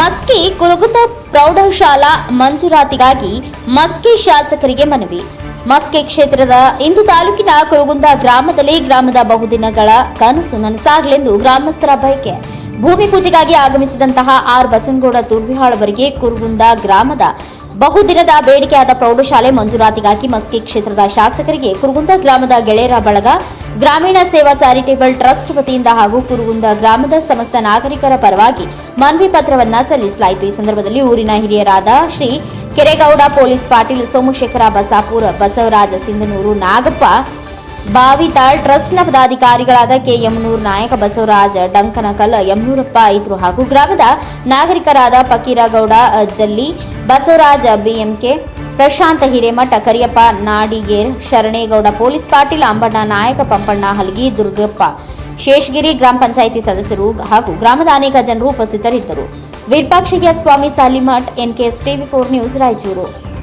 ಮಸ್ಕಿ ಕುರುಗುತ ಪ್ರೌಢಶಾಲಾ ಮಂಜೂರಾತಿಗಾಗಿ ಮಸ್ಕಿ ಶಾಸಕರಿಗೆ ಮನವಿ. ಮಸ್ಕಿ ಕ್ಷೇತ್ರದ ಇಂದು ತಾಲೂಕಿನ ಕುರುಗುಂದ ಗ್ರಾಮದಲ್ಲಿ ಗ್ರಾಮದ ಬಹುದಿನಗಳ ಕನಸು ನನಸಾಗಲೆಂದು ಗ್ರಾಮಸ್ಥರ ಬಯಕೆ. ಭೂಮಿ ಪೂಜೆಗಾಗಿ ಆಗಮಿಸಿದಂತಹ ಆರ್ ಬಸನಗೌಡ ತುರ್ಬಿಹಾಳ್ ಅವರಿಗೆ ಕುರುಗುಂದ ಗ್ರಾಮದ ಬಹುದಿನದ ಬೇಡಿಕೆಯಾದ ಪ್ರೌಢಶಾಲೆ ಮಂಜೂರಾತಿಗಾಗಿ ಮಸ್ಕಿ ಕ್ಷೇತ್ರದ ಶಾಸಕರಿಗೆ ಕುರುಗುಂದ ಗ್ರಾಮದ ಗೆಳೆಯರ ಬಳಗ, ಗ್ರಾಮೀಣ ಸೇವಾ ಚಾರಿಟೇಬಲ್ ಟ್ರಸ್ಟ್ ವತಿಯಿಂದ ಹಾಗೂ ಕುರುಗುಂದ ಗ್ರಾಮದ ಸಮಸ್ತ ನಾಗರಿಕರ ಪರವಾಗಿ ಮನವಿ ಪತ್ರವನ್ನ ಸಲ್ಲಿಸಲಾಯಿತು. ಈ ಸಂದರ್ಭದಲ್ಲಿ ಊರಿನ ಹಿರಿಯರಾದ ಶ್ರೀ ಕೆರೆಗೌಡ ಪೊಲೀಸ್ ಪಾಟೀಲ್, ಸೋಮಶೇಖರ ಬಸಾಪುರ, ಬಸವರಾಜ ಸಿಂಧನೂರು, ನಾಗಪ್ಪ ಬಾವಿತಾಳ್ ಟ್ರಸ್ಟ್ನ ಪದಾಧಿಕಾರಿಗಳಾದ ಕೆ ಯಮನೂರ್ ನಾಯಕ ಬಸವರಾಜ ಡಂಕನಕಲ್ ಯಮನೂರಪ್ಪ ಇದ್ರು ಹಾಗೂ ಗ್ರಾಮದ ನಾಗರಿಕರಾದ ಫಕೀರಗೌಡ ಜಲ್ಲಿ, ಬಸವರಾಜ, ಬಿಎಂಕೆ, ಪ್ರಶಾಂತ ಹಿರೇಮಠ, ಕರಿಯಪ್ಪ, ನಾಡಿಗೇರ್, ಶರಣೇಗೌಡ, ಪೊಲೀಸ್ ಪಾಟೀಲ್, ಅಂಬಣ್ಣ ನಾಯಕ, ಪಂಪಣ್ಣ ಹಲಗಿ, ದುರ್ಗಪ್ಪ ಶೇಷಗಿರಿ ಗ್ರಾಮ ಪಂಚಾಯಿತಿ ಸದಸ್ಯರು ಹಾಗೂ ಗ್ರಾಮದ ಅನೇಕ ಜನರು ಉಪಸ್ಥಿತರಿದ್ದರು. Virupakshayya Swami Salimath, NKS TV four news, Raichur.